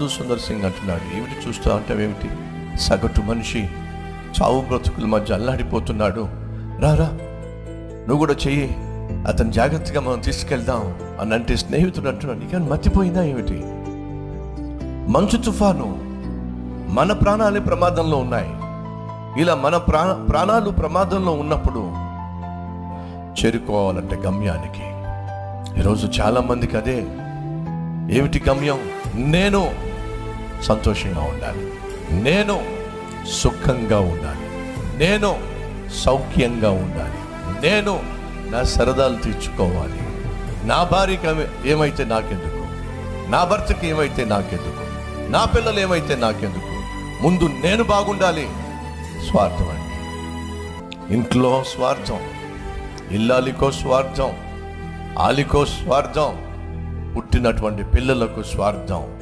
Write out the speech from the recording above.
సాధు సుందర్ సింగ్ అంటున్నాడు. ఏమిటి చూస్తూ అంటావేమిటి సగటు మనిషి చావు బ్రతుకుల మధ్య అల్లాడిపోతున్నాడు. రారా నువ్వు కూడా చెయ్యి. అతను జాగ్రత్తగా మనం తీసుకెళ్దాం అని అంటే స్నేహితుడు అంటున్నాడు. నీకేమైనా మర్చిపోయిందా ఏమిటి? మంచు తుఫాను మన ప్రాణాలే ప్రమాదంలో ఉన్నాయి. ఇలా మన ప్రాణ ప్రాణాలు ప్రమాదంలో ఉన్నప్పుడు చేరుకోవాలంటే గమ్యానికి. ఈరోజు చాలామందికి అదే. ఏమిటి గమ్యం? నేను. సంతోషంగా ఉండాలి. నేను సుఖంగా ఉండాలి. నేను సౌఖ్యంగా ఉండాలి. నేను నా సరదాలు తీర్చుకోవాలి. నా భార్యకి ఏమైతే నాకెందుకు? నా భర్తకి ఏమైతే నాకెందుకు? నా పిల్లలు ఏమైతే నాకెందుకు? ముందు నేను బాగుండాలి. స్వార్థం అండి. ఇంట్లో స్వార్థం ఇల్లాలికో స్వార్థం ఆలికో స్వార్థం పుట్టినటువంటి పిల్లలకు స్వార్థం.